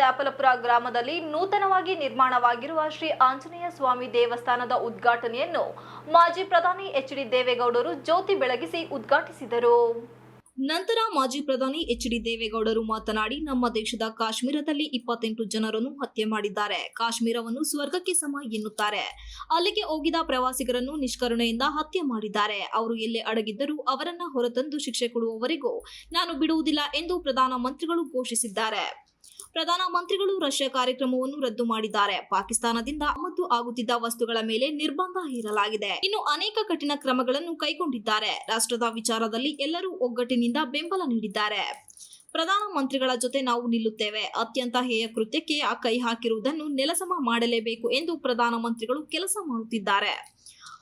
ದ್ಯಾಪಲಪುರ ಗ್ರಾಮದಲ್ಲಿ ನೂತನವಾಗಿ ನಿರ್ಮಾಣವಾಗಿರುವ ಶ್ರೀ ಆಂಜನೇಯ ಸ್ವಾಮಿ ದೇವಸ್ಥಾನದ ಉದ್ಘಾಟನೆಯನ್ನು ಮಾಜಿ ಪ್ರಧಾನಿ ಎಚ್ ಡಿ ದೇವೇಗೌಡರು ಜ್ಯೋತಿ ಬೆಳಗಿಸಿ ಉದ್ಘಾಟಿಸಿದರು. ನಂತರ ಮಾಜಿ ಪ್ರಧಾನಿ ಎಚ್ ಡಿ ದೇವೇಗೌಡರು ಮಾತನಾಡಿ, ನಮ್ಮ ದೇಶದ ಕಾಶ್ಮೀರದಲ್ಲಿ ಇಪ್ಪತ್ತೆಂಟು ಜನರನ್ನು ಹತ್ಯೆ ಮಾಡಿದ್ದಾರೆ. ಕಾಶ್ಮೀರವನ್ನು ಸ್ವರ್ಗಕ್ಕೆ ಸಮ ಎನ್ನುತ್ತಾರೆ. ಅಲ್ಲಿಗೆ ಹೋಗಿದ ಪ್ರವಾಸಿಗರನ್ನು ನಿಷ್ಕರುಣೆಯಿಂದ ಹತ್ಯೆ ಮಾಡಿದ್ದಾರೆ. ಅವರು ಎಲ್ಲೇ ಅಡಗಿದ್ದರೂ ಅವರನ್ನ ಹೊರತಂದು ಶಿಕ್ಷೆ ಕೊಡುವವರೆಗೂ ನಾನು ಬಿಡುವುದಿಲ್ಲ ಎಂದು ಪ್ರಧಾನಮಂತ್ರಿಗಳು ಘೋಷಿಸಿದ್ದಾರೆ. ಪ್ರಧಾನಮಂತ್ರಿಗಳು ರಷ್ಯಾ ಕಾರ್ಯಕ್ರಮವನ್ನು ರದ್ದು ಮಾಡಿದ್ದಾರೆ. ಪಾಕಿಸ್ತಾನದಿಂದ ಆಮದು ಆಗುತ್ತಿದ್ದ ವಸ್ತುಗಳ ಮೇಲೆ ನಿರ್ಬಂಧ ಹೇರಲಾಗಿದೆ. ಇನ್ನು ಅನೇಕ ಕಠಿಣ ಕ್ರಮಗಳನ್ನು ಕೈಗೊಂಡಿದ್ದಾರೆ. ರಾಷ್ಟ್ರದ ವಿಚಾರದಲ್ಲಿ ಎಲ್ಲರೂ ಒಗ್ಗಟ್ಟಿನಿಂದ ಬೆಂಬಲ ನೀಡಿದ್ದಾರೆ. ಪ್ರಧಾನ ಮಂತ್ರಿಗಳ ಜೊತೆ ನಾವು ನಿಲ್ಲುತ್ತೇವೆ. ಅತ್ಯಂತ ಹೇಯ ಕೃತ್ಯಕ್ಕೆ ಆ ಕೈ ಹಾಕಿರುವುದನ್ನು ನೆಲಸಮ ಮಾಡಲೇಬೇಕು ಎಂದು ಪ್ರಧಾನಮಂತ್ರಿಗಳು ಕೆಲಸ ಮಾಡುತ್ತಿದ್ದಾರೆ.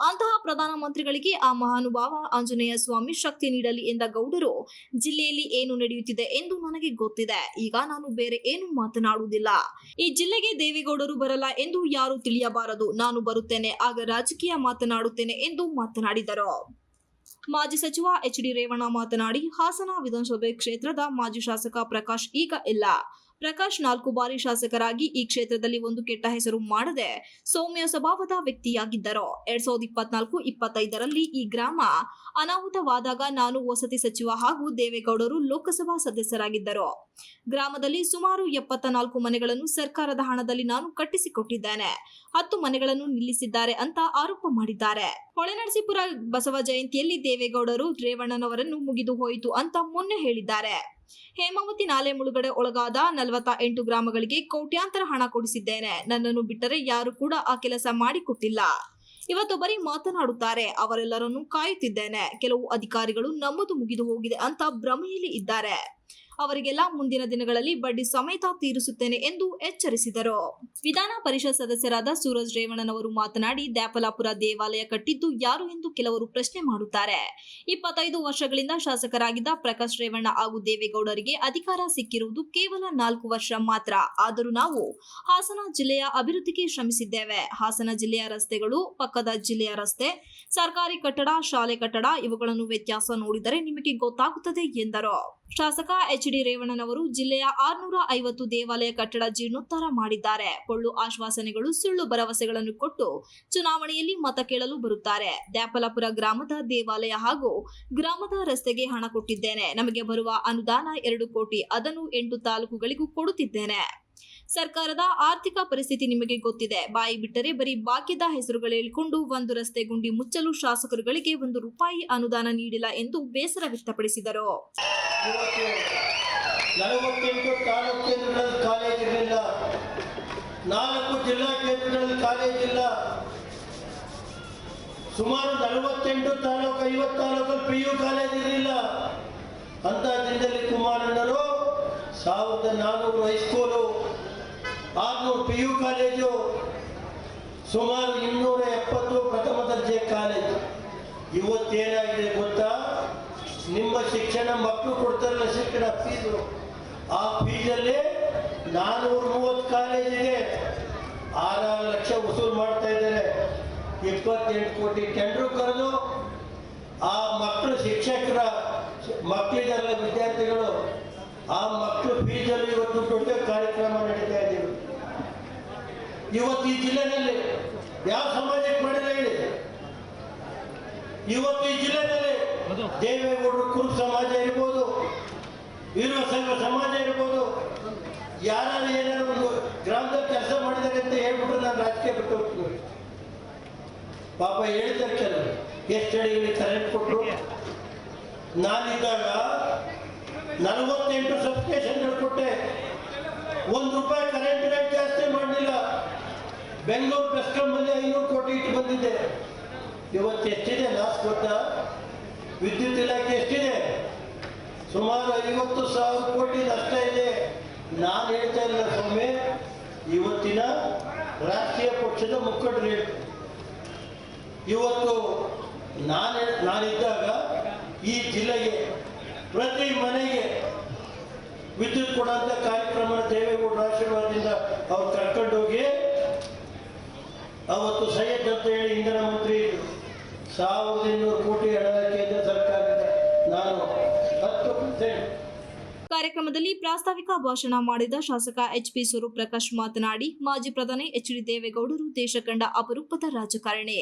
ಅಂತಹ ಪ್ರಧಾನಮಂತ್ರಿಗಳಿಗೆ ಆ ಮಹಾನುಭಾವ ಆಂಜನೇಯ ಸ್ವಾಮಿ ಶಕ್ತಿ ನೀಡಲಿ ಎಂದ ಗೌಡರು ಜಿಲ್ಲೆಯಲ್ಲಿ ಏನು ನಡೆಯುತ್ತಿದೆ ಎಂದು ನನಗೆ ಗೊತ್ತಿದೆ. ಈಗ ನಾನು ಬೇರೆ ಏನು ಮಾತನಾಡುವುದಿಲ್ಲ. ಈ ಜಿಲ್ಲೆಗೆ ದೇವೇಗೌಡರು ಬರಲ್ಲ ಎಂದು ಯಾರು ತಿಳಿಯಬಾರದು. ನಾನು ಬರುತ್ತೇನೆ, ಆಗ ರಾಜಕೀಯ ಮಾತನಾಡುತ್ತೇನೆ ಎಂದು ಮಾತನಾಡಿದರು. ಮಾಜಿ ಸಚಿವ ಎಚ್ ಡಿ ರೇವಣ್ಣ ಮಾತನಾಡಿ, ಹಾಸನ ವಿಧಾನಸಭೆ ಕ್ಷೇತ್ರದ ಮಾಜಿ ಶಾಸಕ ಪ್ರಕಾಶ್ ಈಗ ಇಲ್ಲ. ಪ್ರಕಾಶ್ ನಾಲ್ಕು ಬಾರಿ ಶಾಸಕರಾಗಿ ಈ ಕ್ಷೇತ್ರದಲ್ಲಿ ಒಂದು ಕೆಟ್ಟ ಹೆಸರು ಮಾಡದೆ ಸೌಮ್ಯ ಸ್ವಭಾವದ ವ್ಯಕ್ತಿಯಾಗಿದ್ದರು. ಎರಡ್ ಸಾವಿರದ ಇಪ್ಪತ್ನಾಲ್ಕು ಇಪ್ಪತ್ತೈದರಲ್ಲಿ ಈ ಗ್ರಾಮ ಅನಾಹುತವಾದಾಗ ನಾನು ವಸತಿ ಸಚಿವ ಹಾಗೂ ದೇವೇಗೌಡರು ಲೋಕಸಭಾ ಸದಸ್ಯರಾಗಿದ್ದರು. ಗ್ರಾಮದಲ್ಲಿ ಸುಮಾರು ಎಪ್ಪತ್ತ ನಾಲ್ಕು ಮನೆಗಳನ್ನು ಸರ್ಕಾರದ ಹಣದಲ್ಲಿ ನಾನು ಕಟ್ಟಿಸಿಕೊಟ್ಟಿದ್ದೇನೆ. ಹತ್ತು ಮನೆಗಳನ್ನು ನಿಲ್ಲಿಸಿದ್ದಾರೆ ಅಂತ ಆರೋಪ ಮಾಡಿದ್ದಾರೆ. ಹೊಳೆನರಸೀಪುರ ಬಸವ ಜಯಂತಿಯಲ್ಲಿ ದೇವೇಗೌಡರು ರೇವಣ್ಣನವರನ್ನು ಮುಗಿದು ಹೋಯಿತು ಅಂತ ಮೊನ್ನೆ ಹೇಳಿದ್ದಾರೆ. ಹೇಮಾವತಿ ನಾಲೆ ಮುಳುಗಡೆ ಒಳಗಾದ ನಲವತ್ತ ಎಂಟು ಗ್ರಾಮಗಳಿಗೆ ಕೋಟ್ಯಾಂತರ ಹಣ ಕೊಡಿಸಿದ್ದೇನೆ. ನನ್ನನ್ನು ಬಿಟ್ಟರೆ ಯಾರು ಕೂಡ ಆ ಕೆಲಸ ಮಾಡಿಕೊಟ್ಟಿಲ್ಲ. ಇವತ್ತು ಬರೀ ಮಾತನಾಡುತ್ತಾರೆ. ಅವರೆಲ್ಲರನ್ನು ಕಾಯುತ್ತಿದ್ದೇನೆ. ಕೆಲವು ಅಧಿಕಾರಿಗಳು ನಮ್ಮದು ಮುಗಿದು ಹೋಗಿದೆ ಅಂತ ಭ್ರಮೆಯಲ್ಲಿ ಇದ್ದಾರೆ. ಅವರಿಗೆಲ್ಲ ಮುಂದಿನ ದಿನಗಳಲ್ಲಿ ಬಡ್ಡಿ ಸಮೇತ ತೀರಿಸುತ್ತೇನೆ ಎಂದು ಎಚ್ಚರಿಸಿದರು. ವಿಧಾನ ಪರಿಷತ್ ಸದಸ್ಯರಾದ ಸೂರಜ್ ರೇವಣ್ಣನವರು ಮಾತನಾಡಿ, ದ್ಯಾಪಲಾಪುರ ದೇವಾಲಯ ಕಟ್ಟಿದ್ದು ಯಾರು ಎಂದು ಕೆಲವರು ಪ್ರಶ್ನೆ ಮಾಡುತ್ತಾರೆ. ಇಪ್ಪತ್ತೈದು ವರ್ಷಗಳಿಂದ ಶಾಸಕರಾಗಿದ್ದ ಪ್ರಕಾಶ್ ರೇವಣ್ಣ ಹಾಗೂ ದೇವೇಗೌಡರಿಗೆ ಅಧಿಕಾರ ಸಿಕ್ಕಿರುವುದು ಕೇವಲ ನಾಲ್ಕು ವರ್ಷ ಮಾತ್ರ. ಆದರೂ ನಾವು ಹಾಸನ ಜಿಲ್ಲೆಯ ಅಭಿವೃದ್ಧಿಗೆ ಶ್ರಮಿಸಿದ್ದೇವೆ. ಹಾಸನ ಜಿಲ್ಲೆಯ ರಸ್ತೆಗಳು, ಪಕ್ಕದ ಜಿಲ್ಲೆಯ ರಸ್ತೆ, ಸರ್ಕಾರಿ ಕಟ್ಟಡ, ಶಾಲೆ ಕಟ್ಟಡ, ಇವುಗಳನ್ನು ವ್ಯತ್ಯಾಸ ನೋಡಿದರೆ ನಿಮಗೆ ಗೊತ್ತಾಗುತ್ತದೆ ಎಂದರು. ಶಾಸಕ ಎಚ್. ಡಿ ರೇವಣ್ಣನವರು ಜಿಲ್ಲೆಯ ಆರ್ನೂರ ಐವತ್ತು ದೇವಾಲಯ ಕಟ್ಟಡ ಜೀರ್ಣೋದ್ಧಾರ ಮಾಡಿದ್ದಾರೆ. ಪೊಳ್ಳು ಆಶ್ವಾಸನೆಗಳು, ಸುಳ್ಳು ಭರವಸೆಗಳನ್ನು ಕೊಟ್ಟು ಚುನಾವಣೆಯಲ್ಲಿ ಮತ ಕೇಳಲು ಬರುತ್ತಾರೆ. ದ್ಯಾಪಲಾಪುರ ಗ್ರಾಮದ ದೇವಾಲಯ ಹಾಗೂ ಗ್ರಾಮದ ರಸ್ತೆಗೆ ಹಣ ಕೊಟ್ಟಿದ್ದೇನೆ. ನಮಗೆ ಬರುವ ಅನುದಾನ ಎರಡು ಕೋಟಿ. ಅದನ್ನು ಎಂಟು ತಾಲೂಕುಗಳಿಗೂ ಕೊಡುತ್ತಿದ್ದೇನೆ. ಸರ್ಕಾರದ ಆರ್ಥಿಕ ಪರಿಸ್ಥಿತಿ ನಿಮಗೆ ಗೊತ್ತಿದೆ. ಬಾಯಿ ಬಿಟ್ಟರೆ ಬರೀ ಬಾಕಿದ ಹೆಸರುಗಳು ಹೇಳಿಕೊಂಡು ಒಂದು ರಸ್ತೆ ಗುಂಡಿ ಮುಚ್ಚಲು ಶಾಸಕರುಗಳಿಗೆ ಒಂದು ರೂಪಾಯಿ ಅನುದಾನ ನೀಡಿಲ್ಲ ಎಂದು ಬೇಸರ ವ್ಯಕ್ತಪಡಿಸಿದರು. ನಲವತ್ತೆಂಟು ತಾಲೂಕು ಕೇಂದ್ರಗಳಲ್ಲಿ ಕಾಲೇಜ್ ಇರಲಿಲ್ಲ. ನಾಲ್ಕು ಜಿಲ್ಲಾ ಕೇಂದ್ರಗಳಲ್ಲಿ ಕಾಲೇಜ್ ಇಲ್ಲ. ಸುಮಾರು ನಲವತ್ತೆಂಟು ತಾಲೂಕು, ಐವತ್ತು ತಾಲೂಕಲ್ಲಿ ಪಿ ಯು ಕಾಲೇಜ್ ಇರಲಿಲ್ಲ. ಅಂತ ದಿನದಲ್ಲಿ ಕುಮಾರಣ್ಣರು ಸಾವಿರದ ನಾನ್ನೂರು ಹೈಸ್ಕೂಲು, ಆರುನೂರು ಪಿ ಯು ಕಾಲೇಜು, ಸುಮಾರು ಇನ್ನೂರ ಎಪ್ಪತ್ತು ಪ್ರಥಮ ದರ್ಜೆ ಕಾಲೇಜು. ಇವತ್ತೇನಾಗಿದೆ ಗೊತ್ತಾ? ನಿಮ್ಮ ಶಿಕ್ಷಣ ಮಕ್ಕಳು ಕೊಡ್ತಾರಲ್ಲ ಶಿಕ್ಷಣ ಫೀಸು ಆ ಫೀಸಲ್ಲಿ ನಾನ್ನೂರ ಮೂವತ್ತು ಕಾಲೇಜಿಗೆ ಆರಾರು ಲಕ್ಷ ವಸೂಲು ಮಾಡ್ತಾ ಇದ್ದಾರೆ. ಇಪ್ಪತ್ತೆಂಟು ಕೋಟಿ ಟೆಂಡ್ರು ಕರೆದು ಆ ಮಕ್ಕಳು ಶಿಕ್ಷಕರ ಮಕ್ಕಳಿದಾರಲ್ಲ ವಿದ್ಯಾರ್ಥಿಗಳು ಆ ಮಕ್ಕಳು ಫೀಸಲ್ಲಿ ಇವತ್ತು ದೊಡ್ಡ ಕಾರ್ಯಕ್ರಮ ನಡೀತಾ ಇದ್ದೀವಿ ಇವತ್ತು ಈ ಜಿಲ್ಲೆನಲ್ಲಿ ಯಾವ ಸಮಾಜಕ್ಕೆ ಮಾಡಿಲ್ಲ ಹೇಳಿ? ಇವತ್ತು ಈ ಜಿಲ್ಲೆಯಲ್ಲಿ ದೇವೇಗೌಡರು ಕುರುಬ ಸಮಾಜ ಇರ್ಬೋದು, ವೀರ ಸಂಘ ಸಮಾಜ ಇರ್ಬೋದು ಯಾರು ಏನಾದ್ರು ಒಂದು ಗ್ರಾಮದಲ್ಲಿ ಕೆಲಸ ಮಾಡಿದ್ದಾರೆ ಅಂತ ಹೇಳ್ಬಿಟ್ಟು ನಾನು ರಾಜಕೀಯ ಬಿಟ್ಟು ಹೋಗ್ತೀನಿ. ಪಾಪ ಹೇಳ್ತಾರೆ ಕೆಲವರು. ಎಷ್ಟು ಹಳ್ಳಿಗಳಿಗೆ ಕರೆಂಟ್ ಕೊಟ್ಟರು ನಾನಿದ್ದಾಗ ನಲವತ್ತೆಂಟು ಸಬ್ಸ್ಟೇಷನ್ಗಳು ಕೊಟ್ಟೆ. ಒಂದು ರೂಪಾಯಿ ಕರೆಂಟ್ ರೇಟ್ ಜಾಸ್ತಿ ಮಾಡಲಿಲ್ಲ. ಬೆಂಗಳೂರು ಅಲ್ಲಿ ಐನೂರು ಕೋಟಿ ಇಟ್ಟು ಬಂದಿದ್ದೆ. ಇವತ್ತು ಎಷ್ಟಿದೆ ಲಾಸ್ ಗೊತ್ತಾ? ವಿದ್ಯುತ್ ಇಲಾಖೆ ಎಷ್ಟಿದೆ ಸುಮಾರು ಐವತ್ತು ಸಾವಿರ ಕೋಟಿ ನಷ್ಟ ಇದೆ ನಾನು ಹೇಳ್ತಾ ಇಲ್ಲ ಸ್ವಾಮಿ, ಇವತ್ತಿನ ರಾಷ್ಟ್ರೀಯ ಪಕ್ಷದ ಮುಖಂಡರು ಹೇಳ್ತಾರೆ ಇವತ್ತು ನಾನು ನಾನಿದ್ದಾಗ ಈ ಜಿಲ್ಲೆಗೆ, ಪ್ರತಿ ಮನೆಗೆ ವಿದ್ಯುತ್ ಕೊಡುವಂಥ ಕಾರ್ಯಕ್ರಮ ದೇವೇಗೌಡರ ಆಶೀರ್ವಾದದಿಂದ ಅವ್ರು ಕರ್ಕೊಂಡೋಗಿ ಅವತ್ತು ಸೈಯದ್ ಅಂತ ಹೇಳಿ ಇಂಧನ ಮಂತ್ರಿ. ಸಾವಿರದ ಇನ್ನೂರು ಕಾರ್ಯಕ್ರಮದಲ್ಲಿ ಪ್ರಾಸ್ತಾವಿಕ ಭಾಷಣ ಮಾಡಿದ ಶಾಸಕ ಎಚ್ಪಿ ಸ್ವರೂಪ್ ಪ್ರಕಾಶ್ ಮಾತನಾಡಿ, ಮಾಜಿ ಪ್ರಧಾನಿ ಎಚ್ ಡಿ ದೇವೇಗೌಡರು ದೇಶ ಕಂಡ ಅಪರೂಪದ ರಾಜಕಾರಣಿ.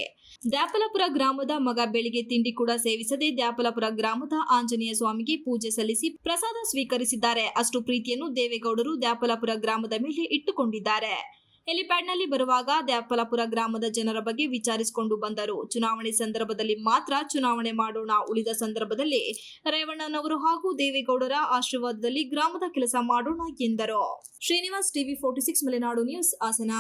ದ್ಯಾಪಲಪುರ ಗ್ರಾಮದ ಮಗ ಬೆಳಿಗ್ಗೆ ತಿಂಡಿ ಕೂಡ ಸೇವಿಸದೆ ದ್ಯಾಪಲಪುರ ಗ್ರಾಮದ ಆಂಜನೇಯ ಸ್ವಾಮಿಗೆ ಪೂಜೆ ಸಲ್ಲಿಸಿ ಪ್ರಸಾದ ಸ್ವೀಕರಿಸಿದ್ದಾರೆ. ಅಷ್ಟು ಪ್ರೀತಿಯನ್ನು ದೇವೇಗೌಡರು ದ್ಯಾಪಲಪುರ ಗ್ರಾಮದ ಮೇಲೆ ಇಟ್ಟುಕೊಂಡಿದ್ದಾರೆ. ಹೆಲಿಪ್ಯಾಡ್ನಲ್ಲಿ ಬರುವಾಗ ದ್ಯಾಪಲಪುರ ಗ್ರಾಮದ ಜನರ ಬಗ್ಗೆ ವಿಚಾರಿಸಿಕೊಂಡು ಬಂದರು. ಚುನಾವಣೆ ಸಂದರ್ಭದಲ್ಲಿ ಮಾತ್ರ ಚುನಾವಣೆ ಮಾಡೋಣ ಉಳಿದ ಸಂದರ್ಭದಲ್ಲಿ ರೇವಣ್ಣನವರು ಹಾಗೂ ದೇವೇಗೌಡರ ಆಶೀರ್ವಾದದಲ್ಲಿ ಗ್ರಾಮದ ಕೆಲಸ ಮಾಡೋಣ ಎಂದರು. Srinivas TV forty six Malenadu news Hassan.